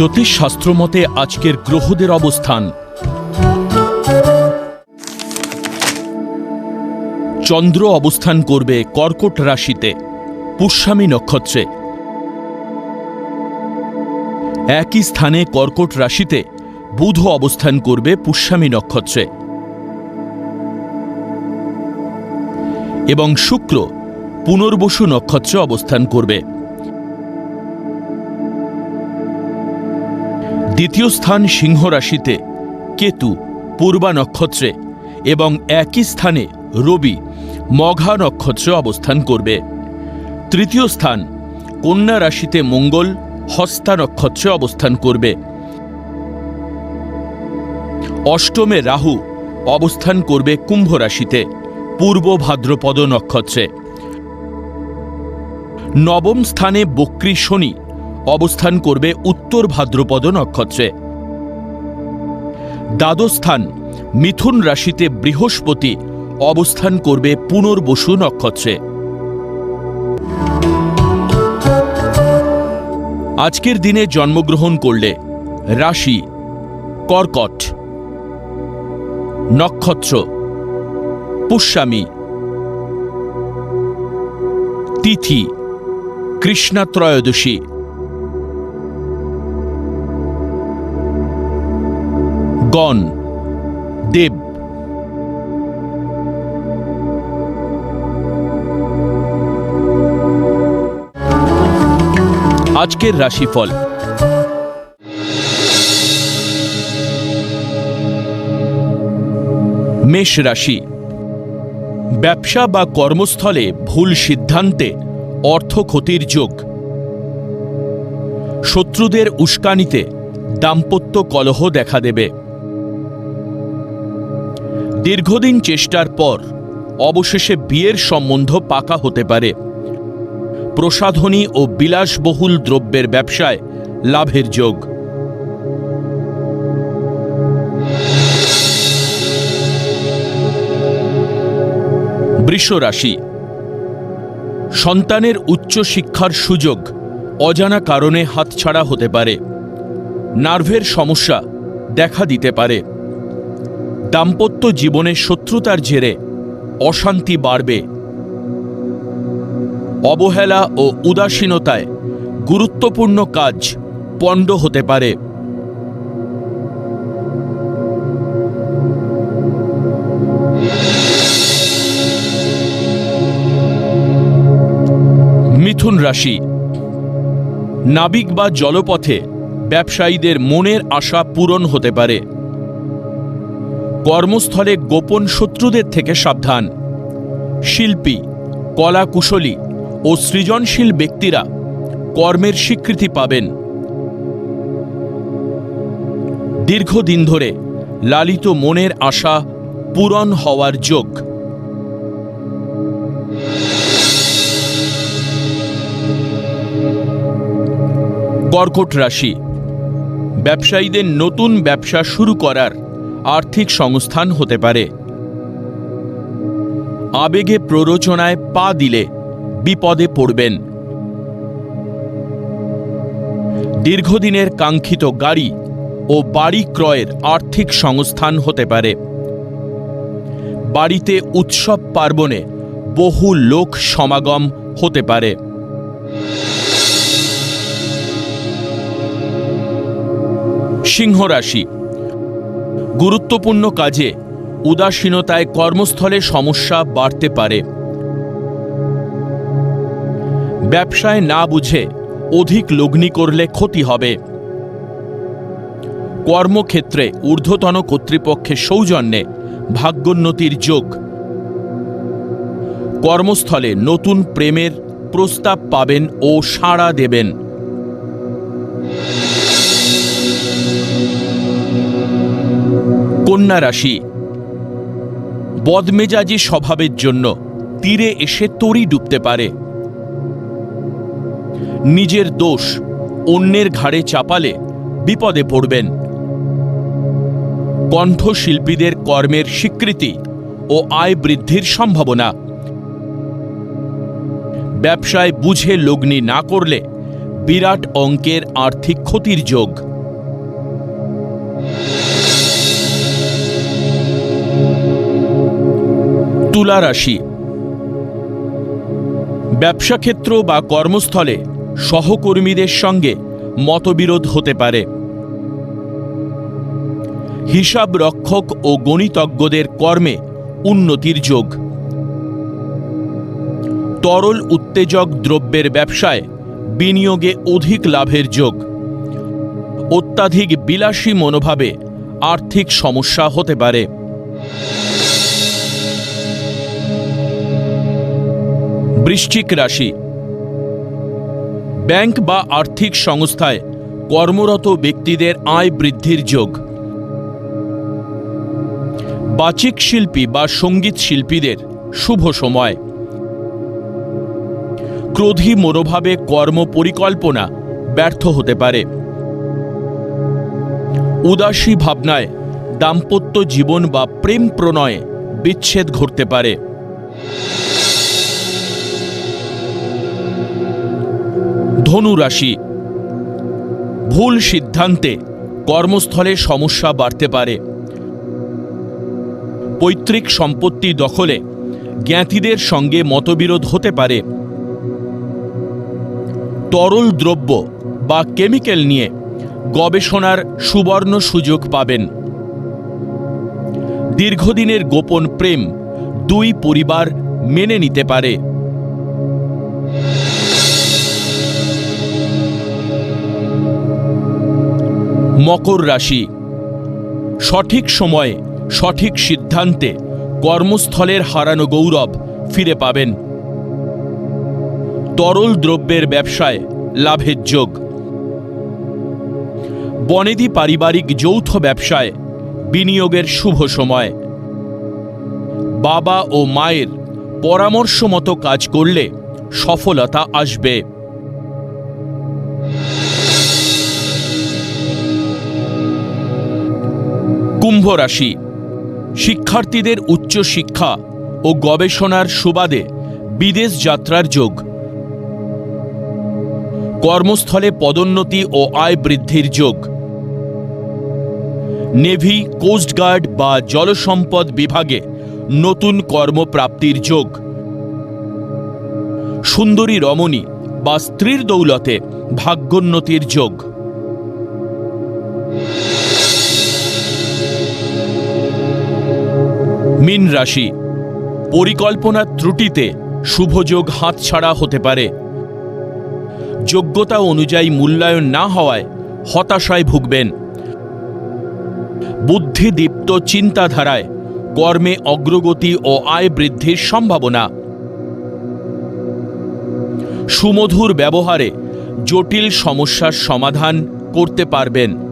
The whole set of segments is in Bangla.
জ্যোতিষশাস্ত্র মতে আজকের গ্রহদের অবস্থান। চন্দ্র অবস্থান করবে কর্কট রাশিতে, পুষ্যামী নক্ষত্রে। একই স্থানে কর্কট রাশিতে বুধ অবস্থান করবে পুষ্যামী নক্ষত্রে। এবং শুক্র পুনর্বসু নক্ষত্রে অবস্থান করবে। দ্বিতীয় স্থান সিংহ রাশিতে কেতু, পূর্বা নক্ষত্রে এবং একই স্থানে রবি মঘা নক্ষত্রে অবস্থান করবে। তৃতীয় স্থান কন্যা রাশিতে মঙ্গল, হস্তা নক্ষত্রে অবস্থান করবে। অষ্টমে রাহু অবস্থান করবে কুম্ভ রাশিতে, পূর্ব ভাদ্রপদ নক্ষত্রে। নবম স্থানে বক্রী শনি অবস্থান করবে উত্তর ভাদ্রপদ নক্ষত্রে। দ্বাদশ স্থান, মিথুন রাশিতে বৃহস্পতি অবস্থান করবে পুনর্বসু নক্ষত্রে। আজকের দিনে জন্মগ্রহণ করলে রাশি, কর্কট, নক্ষত্র, পুষ্যামী, তিথি কৃষ্ণা ত্রয়োদশী গণ, দেব। আজকের রাশিফল। মেষ রাশি। ব্যবসা বা কর্মস্থলে ভুল সিদ্ধান্তে অর্থ ক্ষতির যোগ। শত্রুদের উস্কানিতে দাম্পত্য কলহ দেখা দেবে। দীর্ঘদিন চেষ্টার পর অবশেষে বিয়ের সম্বন্ধ পাকা হতে পারে। প্রসাধনী ও বিলাসবহুল দ্রব্যের ব্যবসায় লাভের যোগ। বৃষ রাশি সন্তানের উচ্চ শিক্ষার সুযোগ অজানা কারণে হাতছাড়া হতে পারে। নার্ভের সমস্যা দেখা দিতে পারে। দাম্পত্য জীবনে শত্রুতার জেরে অশান্তি বাড়বে। অবহেলা ও উদাসীনতায় গুরুত্বপূর্ণ কাজ পণ্ড হতে পারে। মিথুন রাশি। নাবিক বা জলপথে ব্যবসায়ীদের মনের আশা পূরণ হতে পারে। কর্মস্থলে গোপন শত্রুদের থেকে সাবধান। শিল্পী কলা কুশলী ও সৃজনশীল ব্যক্তিরা কর্মের স্বীকৃতি পাবেন। দীর্ঘদিন ধরে লালিত মনের আশা পূরণ হওয়ার যোগ। কর্কট রাশি। ব্যবসায়ীদের নতুন ব্যবসা শুরু করার আর্থিক সংস্থান হতে পারে। আবেগে প্ররোচনায় পা দিলে বিপদে পড়বেন। দীর্ঘদিনের কাঙ্ক্ষিত গাড়ি ও বাড়ি ক্রয়ের আর্থিক সংস্থান হতে পারে। বাড়িতে উৎসব পার্বণে বহু লোক সমাগম হতে পারে। সিংহ রাশি গুরুত্বপূর্ণ কাজে উদাসীনতায় কর্মস্থলে সমস্যা বাড়তে পারে। ব্যবসায় না বুঝে অধিক লগ্নি করলে ক্ষতি হবে। কর্মক্ষেত্রে ঊর্ধ্বতন কর্তৃপক্ষের সৌজন্যে ভাগ্যোন্নতির যোগ। কর্মস্থলে নতুন প্রেমের প্রস্তাব পাবেন ও সাড়া দেবেন। কন্যা রাশি। বদমেজাজি স্বভাবের জন্য তীরে এসে তরি ডুবতে পারে। নিজের দোষ অন্যের ঘাড়ে চাপালে বিপদে পড়বেন। কণ্ঠশিল্পীদের কর্মের স্বীকৃতি ও আয় বৃদ্ধির সম্ভাবনা। ব্যবসায় বুঝে লগ্নি না করলে বিরাট অঙ্কের আর্থিক ক্ষতির যোগ। তুলা রাশি। ব্যবসা ক্ষেত্র বা কর্মস্থলে সহকর্মীদের সঙ্গে মতবিরোধ হতে পারে। হিসাব রক্ষক ও গণিতজ্ঞদের কর্মে উন্নতির যোগ। তরল উত্তেজক দ্রব্যের ব্যবসায় বিনিয়োগে অধিক লাভের যোগ। অত্যাধিক বিলাসী মনোভাবে আর্থিক সমস্যা হতে পারে। বৃশ্চিক রাশি। ব্যাংক বা আর্থিক সংস্থায় কর্মরত ব্যক্তিদের আয় বৃদ্ধির যোগ। বাচিক শিল্পী বা সংগীত শিল্পীদের শুভ সময়। ক্রোধী মনোভাবে কর্ম পরিকল্পনা ব্যর্থ হতে পারে। উদাসী ভাবনায় দাম্পত্য জীবন বা প্রেম প্রণয়ে বিচ্ছেদ ঘটতে পারে। ধনু রাশি। ভুল সিদ্ধান্তে কর্মস্থলে সমস্যা বাড়তে পারে। পৈতৃক সম্পত্তি দখলে জ্ঞাতিদের সঙ্গে মতবিরোধ হতে পারে। তরল দ্রব্য বা কেমিক্যাল নিয়ে গবেষণার সুবর্ণ সুযোগ পাবেন। দীর্ঘদিনের গোপন প্রেম দুই পরিবার মেনে নিতে পারে। মকর রাশি। সঠিক সময়ে সঠিক সিদ্ধান্তে কর্মস্থলের হারানো গৌরব ফিরে পাবেন। তরল দ্রব্যের ব্যবসায় লাভের যোগ। বনেদি পারিবারিক যৌথ ব্যবসায় বিনিয়োগের শুভ সময়। বাবা ও মায়ের পরামর্শ মতো কাজ করলে সফলতা আসবে। কুম্ভ রাশি। শিক্ষার্থীদের উচ্চ শিক্ষা ও গবেষণার সুবাদে বিদেশ যাত্রার যোগ। কর্মস্থলে পদোন্নতি ও আয় বৃদ্ধির যোগ। নেভি কোস্টগার্ড বা জলসম্পদ বিভাগে নতুন কর্মপ্রাপ্তির যোগ। সুন্দরী রমণী বা স্ত্রীর দৌলতে ভাগ্যোন্নতির যোগ। মিন রাশি। পরিকল্পনার ত্রুটিতে শুভযোগ হাতছাড়া হতে পারে। যোগ্যতা অনুযায়ী মূল্যায়ন না হওয়ায় হতাশায় ভুগবেন। বুদ্ধিদীপ্ত চিন্তাধারায় কর্মে অগ্রগতি ও আয় বৃদ্ধির সম্ভাবনা। সুমধুর ব্যবহারে জটিল সমস্যার সমাধান করতে পারবেন।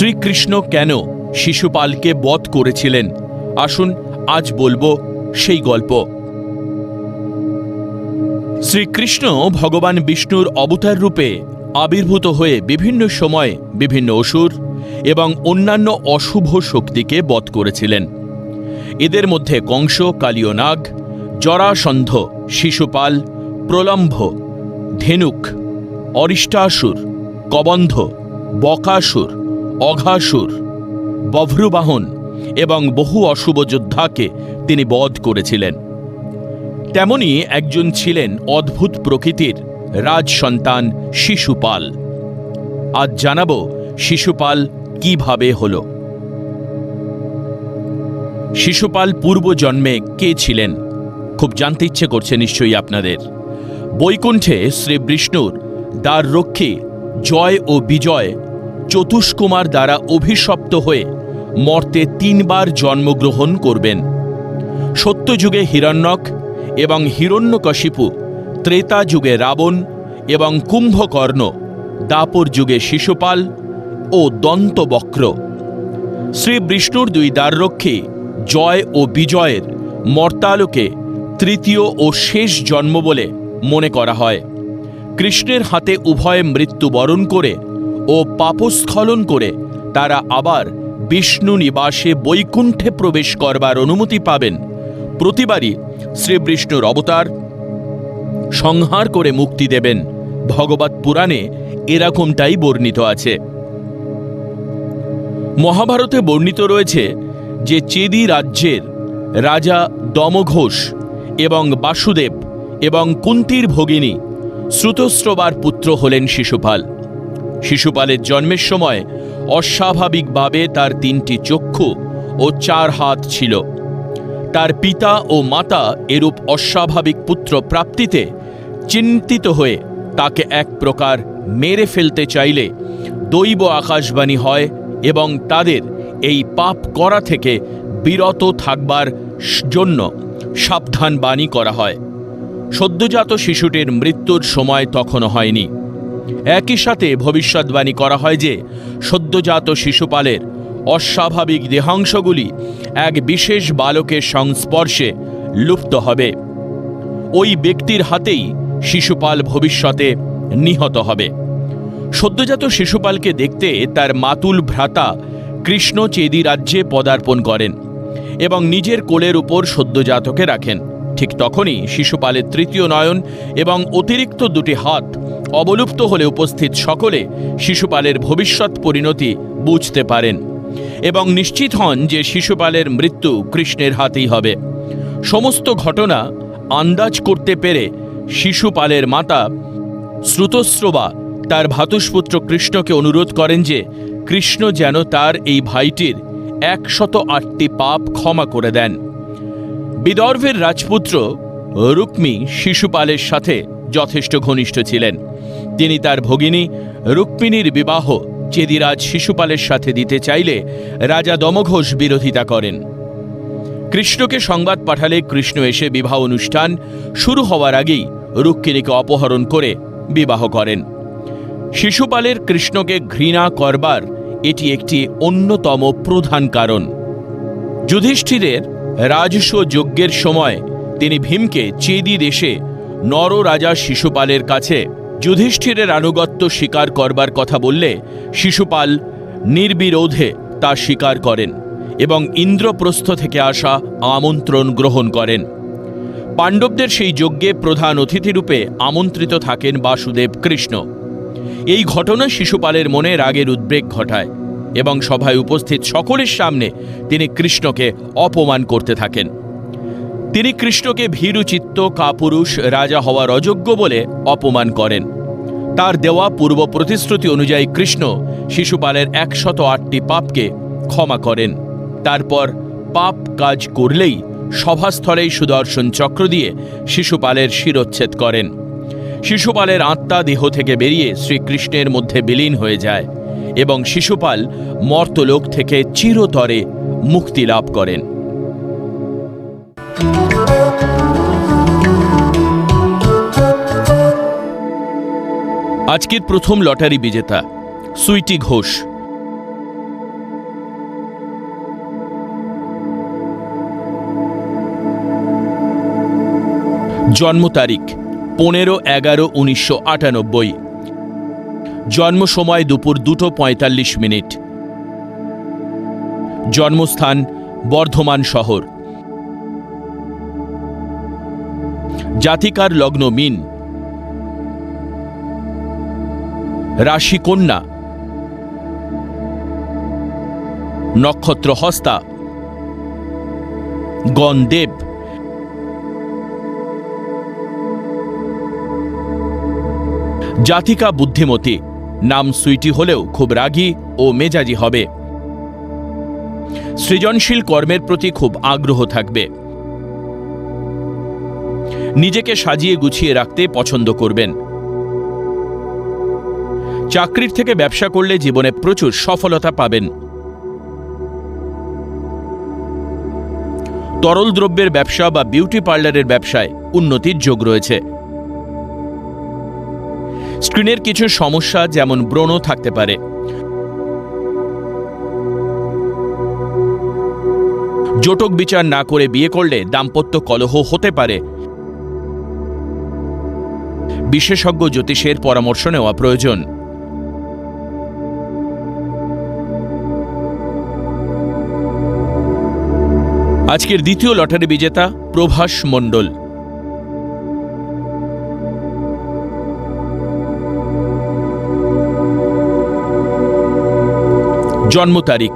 শ্রীকৃষ্ণ কেন শিশুপালকে বধ করেছিলেন? আসুন আজ বলব সেই গল্প। শ্রীকৃষ্ণ ভগবান বিষ্ণুর অবতার রূপে আবির্ভূত হয়ে বিভিন্ন সময়ে বিভিন্ন অসুর এবং অন্যান্য অশুভ শক্তিকে বধ করেছিলেন। এদের মধ্যে কংস কালীয়নাগ জরাসন্ধ, শিশুপাল, প্রলম্ভ, ধেনুক, অরিষ্টাসুর, কবন্ধ, বকাসুর অঘাসুর, বভ্রুবাহন এবং বহু অশুভ যোদ্ধাকে তিনি বধ করেছিলেন। তেমনি একজন ছিলেন অদ্ভুত প্রকৃতির রাজ সন্তান শিশুপাল। আজ জানাব শিশুপাল কীভাবে হল। শিশুপাল পূর্ব জন্মে কে ছিলেন? খুব জানতে ইচ্ছে করছে নিশ্চয়ই আপনাদের। বৈকুণ্ঠে শ্রী বিষ্ণুর দ্বার রক্ষী জয় ও বিজয় চতুষ্কুমার দ্বারা অভিশপ্ত হয়ে মর্তে তিনবার জন্মগ্রহণ করবেন। সত্যযুগে হিরণ্যক এবং হিরণ্যকশিপু ত্রেতা যুগে রাবণ এবং কুম্ভকর্ণ দাপর যুগে শিশুপাল ও দন্তবক্র। শ্রী বিষ্ণুর দুই দ্বাররক্ষী জয় ও বিজয়ের মর্তালোকে তৃতীয় ও শেষ জন্ম বলে মনে করা হয়। কৃষ্ণের হাতে উভয়ে মৃত্যুবরণ করে ও পাপস্খলন করে, তারা আবার বিষ্ণু নিবাসে বৈকুণ্ঠে প্রবেশ করবার অনুমতি পাবেন। প্রতিবারই শ্রীবিষ্ণুর অবতার সংহার করে মুক্তি দেবেন। ভগবত পুরাণে এরকমটাই বর্ণিত আছে। মহাভারতে বর্ণিত রয়েছে যে চেদি রাজ্যের রাজা দমঘোষ এবং বাসুদেব এবং কুন্তির ভগিনী শ্রুতস্রবার পুত্র হলেন শিশুপাল। শিশুপালের জন্মের সময় অস্বাভাবিকভাবে তার তিনটি চক্ষু ও চার হাত ছিল। তার পিতা ও মাতা এরূপ অস্বাভাবিক পুত্র প্রাপ্তিতে চিন্তিত হয়ে তাকে এক প্রকার মেরে ফেলতে চাইলে দৈব আকাশবাণী হয় এবং তাদের এই পাপ করা থেকে বিরত থাকবার জন্য সাবধান বাণী করা হয়। সদ্যজাত শিশুটির মৃত্যুর সময় তখনও হয়নি। একই সাথে ভবিষ্যৎবাণী করা হয় যে, সদ্যজাত শিশুপালের অস্বাভাবিক দেহাংশগুলি এক বিশেষ বালকের সংস্পর্শে লুপ্ত হবে। ওই ব্যক্তির হাতেই শিশুপাল ভবিষ্যতে নিহত হবে। সদ্যজাত শিশুপালকে দেখতে তার মাতুল ভ্রাতা কৃষ্ণ চেদি রাজ্যে পদার্পণ করেন এবং নিজের কোলের উপর সদ্যজাতকে রাখেন। ঠিক তখনই শিশুপালের তৃতীয় নয়ন এবং অতিরিক্ত দুটি হাত অবলুপ্ত হলে উপস্থিত সকলে শিশুপালের ভবিষ্যৎ পরিণতি বুঝতে পারেন এবং নিশ্চিত হন যে শিশুপালের মৃত্যু কৃষ্ণের হাতেই হবে। সমস্ত ঘটনা আন্দাজ করতে পেরে শিশুপালের মাতা শ্রুতস্রবা তার ভাতুষপুত্র কৃষ্ণকে অনুরোধ করেন যে কৃষ্ণ যেন তার এই ভাইটির একশত আটটি পাপ ক্ষমা করে দেন। বিদর্ভের রাজপুত্র রুক্মী শিশুপালের সাথে যথেষ্ট ঘনিষ্ঠ ছিলেন। তিনি তার ভগিনী রুক্মিণীর বিবাহ চেদিরাজ শিশুপালের সাথে দিতে চাইলে রাজা দমঘোষ বিরোধিতা করেন। কৃষ্ণকে সংবাদ পাঠালে কৃষ্ণ এসে বিবাহ অনুষ্ঠান শুরু হওয়ার আগেই রুক্মিণীকে অপহরণ করে বিবাহ করেন। শিশুপালের কৃষ্ণকে ঘৃণা করবার এটি একটি অন্যতম প্রধান কারণ। যুধিষ্ঠিরের রাজস্ব যজ্ঞের সময় তিনি ভীমকে চেদি দেশে নর রাজা শিশুপালের কাছে যুধিষ্ঠিরের আনুগত্য স্বীকার করবার কথা বললে শিশুপাল নির্বিরোধে তা স্বীকার করেন এবং ইন্দ্রপ্রস্থ থেকে আসা আমন্ত্রণ গ্রহণ করেন। পাণ্ডবদের সেই যজ্ঞে প্রধান অতিথিরূপে আমন্ত্রিত থাকেন বাসুদেব কৃষ্ণ। এই ঘটনা শিশুপালের মনে রাগের উদ্বেগ ঘটায় এবং সভায় উপস্থিত সকলের সামনে তিনি কৃষ্ণকে অপমান করতে থাকেন। তিনি কৃষ্ণকে ভীরুচিত্ত কাপুরুষ রাজা হওয়ার অযোগ্য বলে অপমান করেন। তার দেওয়া পূর্ব প্রতিশ্রুতি অনুযায়ী কৃষ্ণ শিশুপালের একশত আটটি পাপকে ক্ষমা করেন। তারপর পাপ কাজ করলেই সভাস্থলেই সুদর্শন চক্র দিয়ে শিশুপালের শিরোচ্ছেদ করেন। শিশুপালের আত্মা দেহ থেকে বেরিয়ে শ্রীকৃষ্ণের মধ্যে বিলীন হয়ে যায় এবং শিশুপাল মর্তলোক থেকে চিরতরে মুক্তি লাভ করেন। আজকের প্রথম লটারি বিজেতা, সুইটি ঘোষ। জন্ম তারিখ, পনেরো এগারো উনিশশো আটানব্বই। জন্ম সময় দুপুর দুটো পঁয়তাল্লিশ মিনিট। জন্মস্থান বর্ধমান শহর। জাতিকার লগ্ন মিন। রাশি কন্যা। নক্ষত্র হস্তা। গণদেব জাতিকা বুদ্ধিমতী। নাম সুইটি হলেও খুব রাগী ও মেজাজি হবে। সৃজনশীল কর্মের প্রতি খুব আগ্রহ থাকবে। নিজেকে সাজিয়ে গুছিয়ে রাখতে পছন্দ করবেন। চাকরির থেকে ব্যবসা করলে জীবনে প্রচুর সফলতা পাবেন। তরল দ্রব্যের ব্যবসা বা বিউটি পার্লারের ব্যবসায় উন্নতির যোগ রয়েছে। স্ক্রিনের কিছু সমস্যা যেমন ব্রণ থাকতে পারে। জোটক বিচার না করে বিয়ে করলে দাম্পত্য কলহ হতে পারে। বিশেষজ্ঞ জ্যোতিষের পরামর্শ নেওয়া প্রয়োজন। আজকের দ্বিতীয় লটারি বিজেতা প্রভাস মণ্ডল। জন্ম তারিখ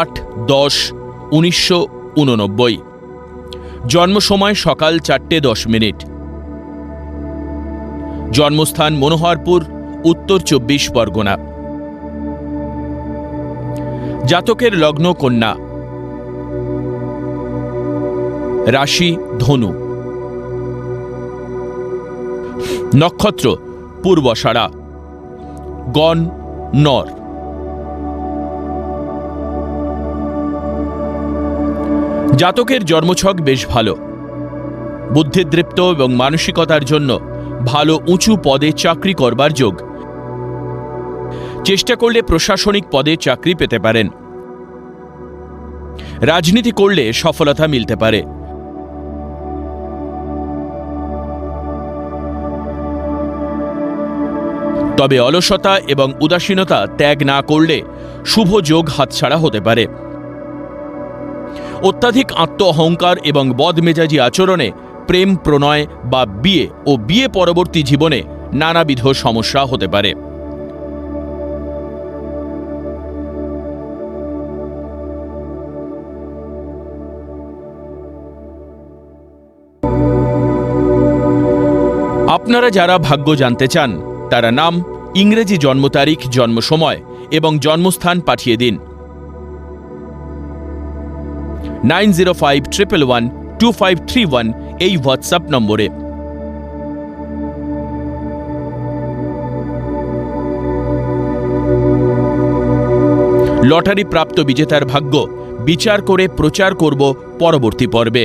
আট দশ উনিশশো জন্ম সময় সকাল চারটে দশ মিনিট। জন্মস্থান মনোহরপুর, উত্তর চব্বিশ পরগনা। জাতকের লগ্ন কন্যা। রাশি ধনু। নক্ষত্র পূর্বসারা। গণ নর। জাতকের জন্মছক বেশ ভালো। বুদ্ধিদৃপ্ত এবং মানসিকতার জন্য ভালো উঁচু পদে চাকরি করবার যোগ। চেষ্টা করলে প্রশাসনিক পদে চাকরি পেতে পারেন। রাজনীতি করলে সফলতা মিলতে পারে। তবে অলসতা এবং উদাসীনতা ত্যাগ না করলে শুভ যোগ হাতছাড়া হতে পারে। অত্যাধিক আত্ম অহংকার এবং বদমেজাজি আচরণে প্রেম প্রণয় বা বিয়ে ও বিয়ে পরবর্তী জীবনে নানাবিধ সমস্যা হতে পারে। আপনারা যারা ভাগ্য জানতে চান, তারা নাম, ইংরেজি জন্ম তারিখ, জন্ম সময় এবং জন্মস্থান পাঠিয়ে দিন। Nine zero five triple one two five three one এই হোয়াটসঅ্যাপ নম্বরে। লটারি প্রাপ্ত বিজেতার ভাগ্য, বিচার করে প্রচার করব পরবর্তী পর্বে।